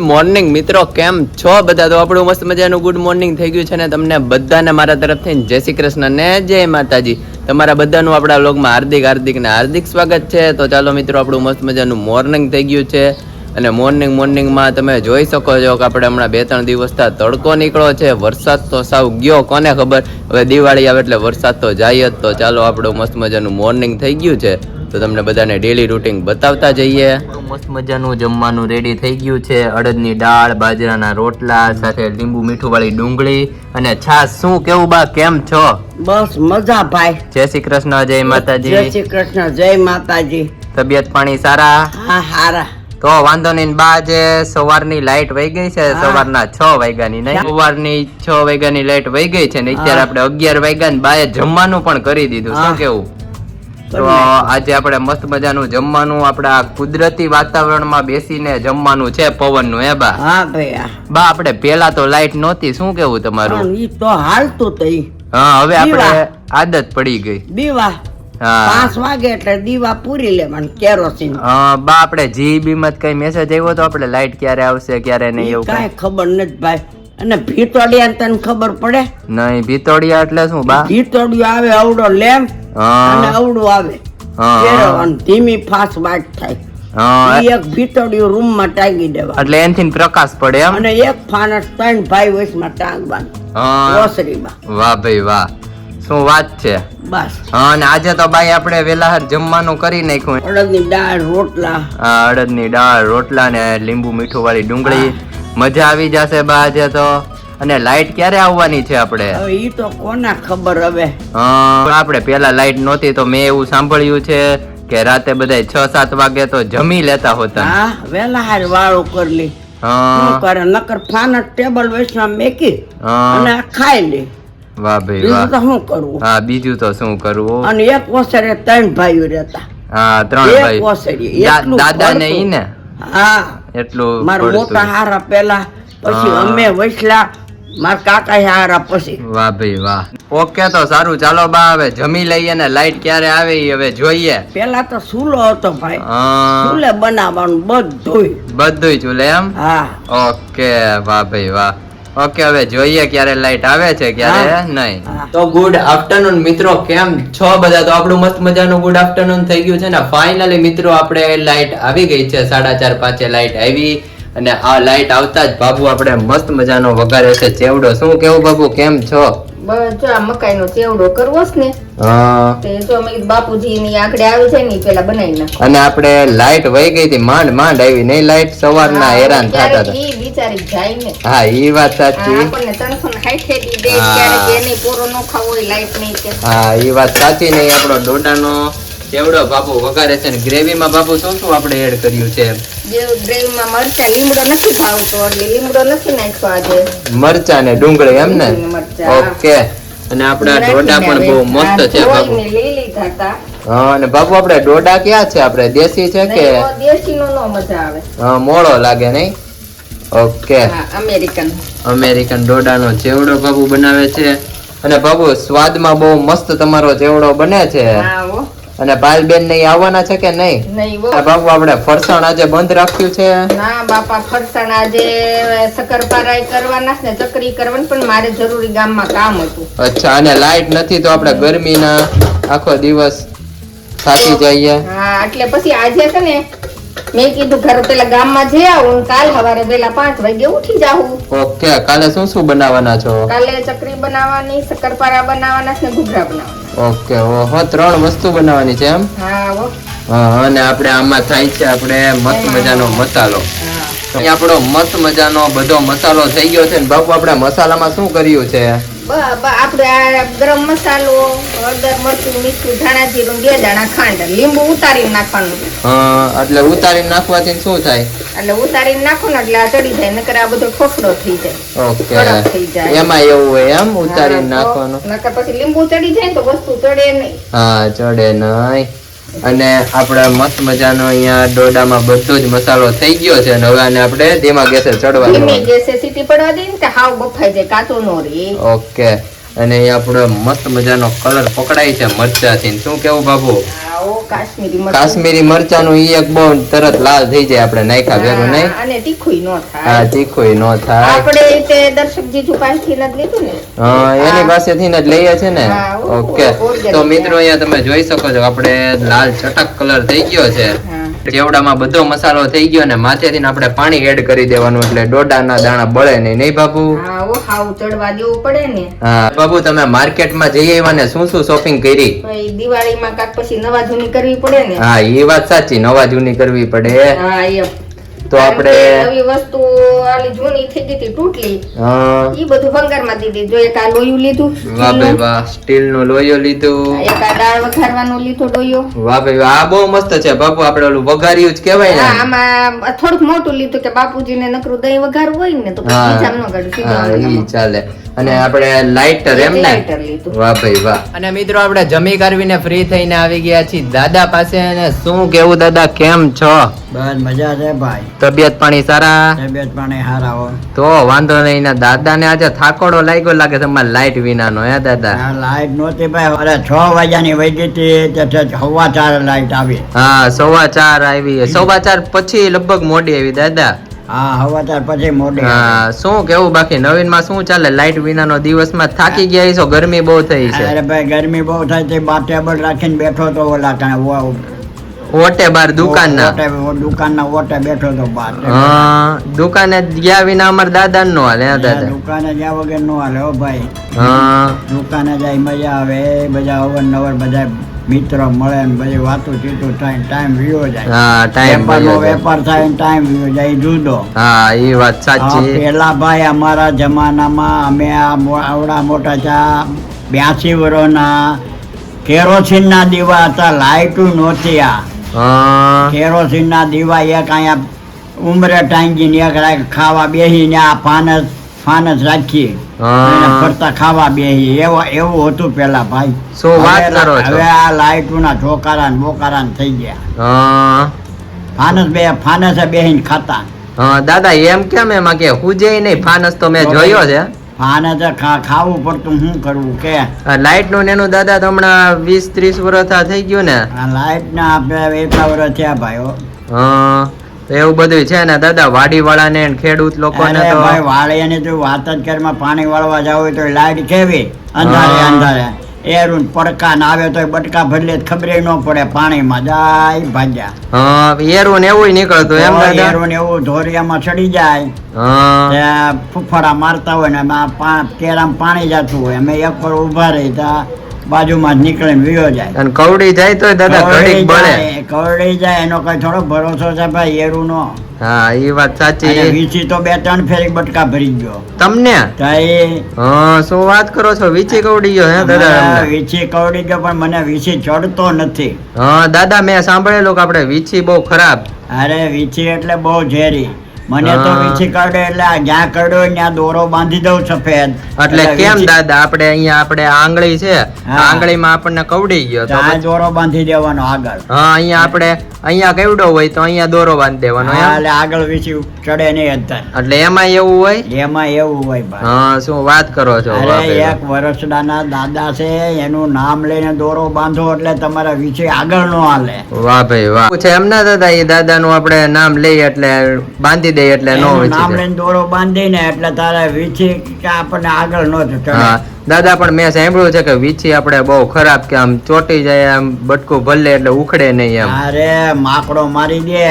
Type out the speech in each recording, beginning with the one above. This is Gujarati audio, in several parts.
મોર્નિંગ મિત્રો. કેમ છો બધા? તો આપણું મસ્ત મજાનું ગુડ મોર્નિંગ થઈ ગયું છે ને તમને બધાને મારા તરફથી. જય શ્રી કૃષ્ણ ને જય માતાજી. તમારા બધાનું આપણા વ્લોગમાં હાર્દિક હાર્દિક ને હાર્દિક સ્વાગત છે. તો ચાલો મિત્રો, આપણું મસ્ત મજાનું મોર્નિંગ થઈ ગયું છે. અને મોર્નિંગ મોર્નિંગમાં તમે જોઈ શકો છો કે આપણે હમણાં બે, ત્રણ દિવસથી તડકો નીકળ્યો છે. વરસાદ તો સાવ ગયો, કોને ખબર? હવે દિવાળી આવે એટલે વરસાદ તો જાય જ. તો ચાલો આપણું મસ્ત મજાનું મોર્નિંગ થઈ ગયું છે. તો તમને બધાને ડેલી રૂટીન બતાવતા જઈએ. મસ્ત મજાનું જમવાનું રેડી થઈ ગયું છે. અડદની દાળ બાજરાના રોટલા સાથે લીંબુ મીઠું વાળી ડુંગળી. અને છાસ શું કેવું બા? કેમ છો? બસ મજા ભાઈ. જય શ્રી કૃષ્ણ જય જય શ્રી કૃષ્ણ જય માતાજી. તબિયત પાણી સારા? હા હારા. તો વાંધો નહીં બા જે સવારની લાઈટ વહી ગઈ છે. સવારના છ વાગ્યાની નહીં. સવારની છ વાગ્યાની લાઈટ વહી ગઈ છે ને અત્યારે. આપણે અગિયાર વાગ્યા ને બાએ જમવાનું પણ કરી દીધું. શું કેવું? તો આજે આપણે મસ્ત મજાનું જમવાનું આપણા કુદરતી વાતાવરણમાં બેસીને જમવાનું છે પવનનું હે બા? હા ભાઈ. બા આપણે પેલા તો લાઈટ નહોતી શું કેવું તમારું? ઈ તો હાલતું તઈ હા હવે આપણે આદત પડી ગઈ. દીવા. પાંચ વાગે એટલે દીવા પૂરી લેવાનું કેરોસીન. બા આપણે જીબી માં કઈ મેસેજ આવ્યો તો આપણે લાઈટ ક્યારે આવશે ક્યારે નહીં એવું કઈ ખબર નથી ભાઈ. અને ભીતોડિયા તને ખબર પડે? નહીં ભીતોડિયા એટલે શું બા? ભીતોડિયા આવે અવડો લેમ અને અવડો આવે. અને ધીમી ફાસ વાત થાય. એક ભીતોડિયું રૂમમાં ટાંગી દેવા એટલે એનથી પ્રકાશ પડે અને એક ફાનસ ત્રણ ભાઈ વચમાં ટાંગવાનું. હા. ઓસરીમાં વાહ ભાઈ વાહ. શું વાત છે? બસ. હા અને આજે તો ભાઈ આપણે વેલાહર જમવાનું કરી નાખ્યું. અડદની દાળ રોટલા. હા અડદની દાળ રોટલા ને લીંબુ મીઠું વાળી ડુંગળી. મજા આવી જશે બા આજે તો. અને લાઈટ ક્યારે આવવાની છે આપણે? ઈ તો કોના ખબર હવે? હા, આપણે પેલા લાઈટ નહોતી તો મેં એવું સાંભળ્યું છે કે રાતે બધા છ સાત વાગે તો જમી લેતા હોતા. હા વેલા હાર વાળો કરી લી. હા. કરે નકર ફાન ટેબલ વેચમાં મેકી હા. અને ખાઈ લે. વાહ ભાઈ વાહ. તો શું કરવું હા બીજું તો શું કરવું? અને એક ઓસરે ત્રણ ભાઈઓ રહેતા. હા ત્રણ ભાઈ. દાદા ને ઈ ને હા. એટલું મારા. મોટા હારા પેલા પછી. અમે વૈસલા મારા કાકા હારા પછી. વાહ ભાઈ વાહ. ઓકે તો સારું ચાલો બા હવે જમી લઈએ ને લાઈટ ક્યારે આવે ઈ હવે જોઈએ. પેલા તો સુલો હતો ભાઈ. સુલે બનાવવાનું બધું બધુંય ચૂલે એમ? હા. ઓકે વાહ ભાઈ વાહ. ઓકે હવે જોઈએ ક્યારે લાઈટ આવે છે ક્યારે નહીં. તો ગુડ આફ્ટરનૂન મિત્રો કેમ છો બધા? તો આપણું મસ્ત મજાનું ગુડ આફ્ટરનૂન થઈ ગયું છે ને ફાઇનલી મિત્રો આપણે લાઈટ આવી ગઈ છે સાડા ચાર પાંચે લાઈટ આવી અને આ લાઈટ આવતા જ બાબુ આપણે મસ્ત મજાનો વઘારે છે ચેવડો. શું કેવું બાબુ? કેમ છો? બસ જો આ મકાઈનો ચેવડો કરવો છે ને હા. તે જો અમે બાપુજી ની આંકડે આવે છે ને ઈ પેલા બનાવી નાખો. અને આપણે લાઈટ વહી ગઈ હતી માંડ માંડ આવી નહીં લાઈટ સવારના હેરાન થતા હતા. ઈ બિચારી જાય ને. હા ઈ વાત સાચી. આપણને ત્રણસો સાઠે દી એને પૂરો ન ખાવો હોય લાઈટ નહીં હા ઈ વાત સાચી નહીં આપણો ડોડાનો ચેવડો બાપુ વઘારે છે ને ગ્રેવીમાં બાપુ શું શું આપણે એડ કર્યું છે? ગ્રેવીમાં મરચા લીમડો નથી એટલે લીમડો નથી નાખ્યો આજે. મરચા ને ડુંગળી એમ ને? ઓકે. અને આપણા ડોડા પણ બહુ મસ્ત છે બાપુ હા અને બાપુ આપણે ડોડા ક્યાં છે? આપણે દેશી છે કે? દેશી નો નો મજા આવે. હા, મોળો લાગે નહીં? ઓકે. અમેરિકન. અમેરિકન ડોડાનો ચેવડો બાપુ બનાવે છે. અને બાબુ સ્વાદમાં બહુ મસ્ત તમારો ચેવડો બને છે. હા હો અને પાલબેન ને આવવાના છે કે નહીં? નહીં બાપુ આપણે ફરસાણ આજે બંધ રાખ્યું છે. ના બાપા ફરસાણ આજે શક્કરપારા કરવાના છે ને ચકરી કરવાની પણ મારે જરૂરી ગામમાં કામ હતું. અચ્છા અને લાઈટ નથી તો આપણે ગરમીના આખો દિવસ થાકી જઈએ. હા એટલે પછી આજે છે ને મેં કીધું ઘર પેલા ગામમાં જઈ આવું કાલ સવારે વેલા પાંચ વાગે ઉઠી જાઉં. ઓકે કાલે શું શું બનાવવાના છો? કાલે ચકરી બનાવવાની શક્કરપારા બનાવવાના છે ઘૂઘરા બનાવવાના. ઓકે ઓહો ત્રણ વસ્તુ બનાવવાની છે એમ? હા હો. અને આપણે આમાં થાય છે આપણે મસ્ત મજાનો મસાલો. આપણો મસ્ત મજાનો બધો મસાલો થઈ ગયો છે ને બાપુ આપણે મસાલામાં શું કર્યું છે? આપણે ગરમ મસાલો હળદર મરચું મીઠું ધાણા જીરું બે દાણા ખાંડ લીંબુ ઉતારીને નાખવાનું. હા, એટલે ઉતારી નાખવાથી શું થાય? એટલે ઉતારીને નાખો ને એટલે આ ચડી જાય નકર આ બધો ખોખડો થઈ જાય ઓકે. થઈ જાય. એમાં એવું હોય એમ ઉતારી નાખવાનું? નકર પછી લીંબુ ચડી જાય તો વસ્તુ ચડે નહીં. હા ચડે નહીં. અને આપણે મસ્ત મજાનો અહીંયા ડોડામાં બધો જ મસાલો થઈ ગયો છે અને હવે આને આપણે ધીમા ગેસે ચડવા ધીમી ગેસે સીટી પડવા દઈએ ને હાવ બફાઈ જાય કાચો નો રે ઓકે. અને આપણો મસ્ત મજાનો કલર પકડાય છે મરચાથી. શું કેવું બાબુ આવો કાશ્મીરી મરચાં. કાશ્મીરી મરચાનું ઈ એક બહુ તરત લાલ થઈ જાય આપણે નાખ્યા ભેગું નહીં? હા, અને તીખુંય નો હા થાય તીખું ન થાય. આપણે તે દર્શક જીજુ પાસેથી ન લીધું ને? હા, એની પાસેથી જ લઈએ છે ને? ઓકે. તો મિત્રો અહીંયા તમે જોઈ શકો છો આપણે લાલ ચટક કલર થઈ ગયો છે. હા. કેવડામાં બધો મસાલો થઈ ગયો ને માથેથી આપણે પાણી એડ કરી દેવાનું એટલે ડોડાના દાણા બળે નહીં. નહીં બાબુ હા ઓ હાવ ચડવા દેવું પડે ને. હા બાબુ તમે માર્કેટમાં જઈ આવ્યા ને શું શું શોપિંગ કરી? ભાઈ દિવાળીમાં કાક પછી નવા જૂની કરવી પડે ને. હા એ વાત સાચી નવા જૂની કરવી પડે. હા એમ તો આપણે નવી વસ્તુ આલી જૂની થઈ ગઈ હતી તૂટલી. હા, ઈ બધું ભંગારમાં દીધી. જો એક આ લોયું લીધું વાહ ભાઈ વાહ સ્ટીલ નો લોયો લીધું. એક આ દાળ વઘારવાનો લીધો ડોયો વાહ ભાઈ વાહ આ બહુ મસ્ત છે બાપુ આપણે ઓલું વઘાર્યું જ કહેવાય ને. આમાં થોડુંક મોટું લીધું કે બાપુજીને નકરું દહીં વઘારવું હોય ને તો પછી જામ ન કાઢું, હા ઈ ચાલે. અને આપણે લાઇટર એમ ને? લાઇટર લીધું. વાહ ભાઈ વાહ. અને મિત્રો આપણે જમી કરવીને ફ્રી થઈને આવી ગયા છીએ. દાદા પાસે અને શું કેવું દાદા? કેમ છો? બસ મજા છે ભાઈ. તબિયત પાણી સારા? તબિયત પાણી સારા હો તો વાંધો નહીં ના દાદા ને આજે થાકોડો લાગ્યો લાગે તમારે લાઈટ વિનાનો હે દાદા? લાઈટ નહોતી ભાઈ. અરે છ વાગ્યાની વહી ગઈ હતી સવા ચાર લાઈટ આવી. હા સવા ચાર આવી. સવા ચાર પછી લગભગ મોડી આવી દાદા. હા હવા ચાર પછી મોડી હા શું કેવું બાકી? નવીનમાં શું ચાલે? લાઈટ વિનાનો દિવસમાં થાકી ગયા છો ગરમી બહુ થઈ છે. અરે ભાઈ ગરમી બહુ થાય છે બા ટેબલ રાખીને બેઠો તો ઓલા કાંઈ ઓટે બાર દુકાનના? ઓટે- દુકાનના ઓટે બેઠો તો બાર. હા દુકાને ગયા વિના અમાર દાદા નો હાલે હે દાદા? દુકાને ગયા વગર નો હાલે ઓ ભાઈ. હા. દુકાને જાય મજા આવે બધા અવરનવર બધા મિત્રો મળે ને બધી વાતો ચીતો થાય ટાઈમ વિયો જાય. હા ટાઈમ વેપારનો વેપાર થાય ને ટાઈમ વિયો જાય જુદો. હા એ વાત સાચી. પેલા ભાઈ અમારા જમાનામાં અમે આ આવડા મોટા ચા બ્યાસી વર્ષના કેરોસીનના દીવા હતા લાઇટું નહોતી આ. કેરોસીનના દીવા એક અહીંયા ઉમરે ટાંગીને એક રાખ ખાવા બેસીને આ ફાનસ ફાનસ રાખીએ. ફરતા ખાવા બેસી એવો એવું હતું પેલા ભાઈ. શું વાત હવે- કરો છો? હવે આ ઠોકારા ને બોકારા ને થઈ ગયા. હા. ફાનસ બે ફાનસે બેસીને ખાતા. દાદા એમ કેમ એમાં કે હુજે નહીં? ફાનસ તો મેં જોયો છે. ફાનસે તો ખાવું પડતું શું કરવું કે? લાઈટનું એનું દાદા તો હમણાં વીસ ત્રીસ વર્ષ થઈ ગયું ને? લાઈટ લાઇટ ના આપણે એટલા વર્ષ થયા ભાઈ હો. એવું બધું છે ને દાદા વાડી વાળા ને ખેડૂત લોકો ને તો વાળી ને તું વાત જ કરીમાં પાણી વાળવા જાવ હોય તો લાઈટ કેવી? અંધારે અંધારે. એરું પડકા ના આવે તો બટકા ભરલે ખબર ન પડે પાણીમાં જાય ભાગ્યા. હા એરું એવું નીકળતું એમ એરું એવું ધોરિયામાં ચડી જાય. ફૂફાડા મારતા હોય ને કેરામાં પાણી જતું હોય અમે એક પર ઊભા રહી ત્યાં બાજુમાં જ નીકળીને વિયો જાય. અને કવડી જાય તો દાદા ઘડીક બળે. કવડી જાય એનો કઈ થોડો ભરોસો છે ભાઈ એરું નો હા એ વાત સાચી. વીછી તો બે ત્રણ ફેરી બટકા ભરી ગયો. તમને? હા શું વાત કરો છો? વીચી કવડી ગયો હે દાદા? વીચી કવડી ગયો પણ મને વીચી ચડતો નથી. હા દાદા મેં સાંભળેલું કે આપણે વીચી બહુ ખરાબ. અરે વીચી એટલે બહુ ઝેરી. મને તો. વીછી કરડે એટલે જ્યાં કરડ્યો ત્યાં દોરો બાંધી દઉં સફેદ એટલે કેમ દાદા આપણે અહીંયા આપણે આંગળી છે આંગળીમાં આપણને કવડી ગયો તો આ દોરો બાંધી દેવાનો આગળ. હા અહીંયા આપણે અહીંયા કેવડો હોય તો અહીંયા દોરો બાંધી દેવાનો એટલે આગળ વીછી ચડે નહીં અંતર. એટલે એમાં એવું હોય? એમાં એવું હોય ભાઈ હા શું વાત કરો છો અરે એક વર્ષડાના દાદા છે એનું નામ લઈને દોરો બાંધો એટલે તમારા વીછી આગળ નો હાલે. વાહ. વાહ ભાઈ વાહ. છે એમ ના દાદા એ દાદાનું આપણે નામ લઈએ એટલે બાંધી દઈએ એટલે નો નામ લઈને દોરો બાંધીને એટલે તારે વીછી આપણને આગળ નો ચડે દાદા પણ મેં સાંભળ્યું છે કે વીછી આપણે બહુ ખરાબ કે આમ ચોટી જાય આમ બટકું ભલે એટલે ઉખડે નહીં એમ. અરે માકડો મારી દે.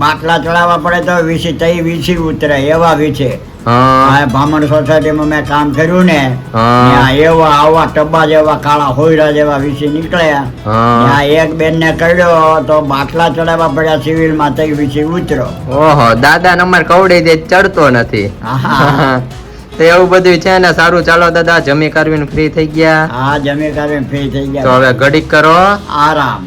બાટલા ચડાવવા પડે તો વીછી તઈ વીછી ઉતરે એવા વીછી. હા. ભામણ સોસાયટીમાં મેં કામ કર્યું ને ત્યાં એવા આવા ટબ્બા જેવા કાળા હોયરા જેવા વિશે નીકળ્યા. ત્યાં એક બેન ને કર્યો તો બાટલા ચડાવવા પડ્યા સિવિલમાં તે વીછી ઉતરો ઓહો દાદા નંબર કવડી દે ચડતો નથી. તો એવું બધું છે ને સારું ચાલો દાદા જમી કરવીને ફ્રી થઈ ગયા. હા જમી કરીને ફ્રી થઈ તો ગયા હવે ઘડીક કરો. આરામ.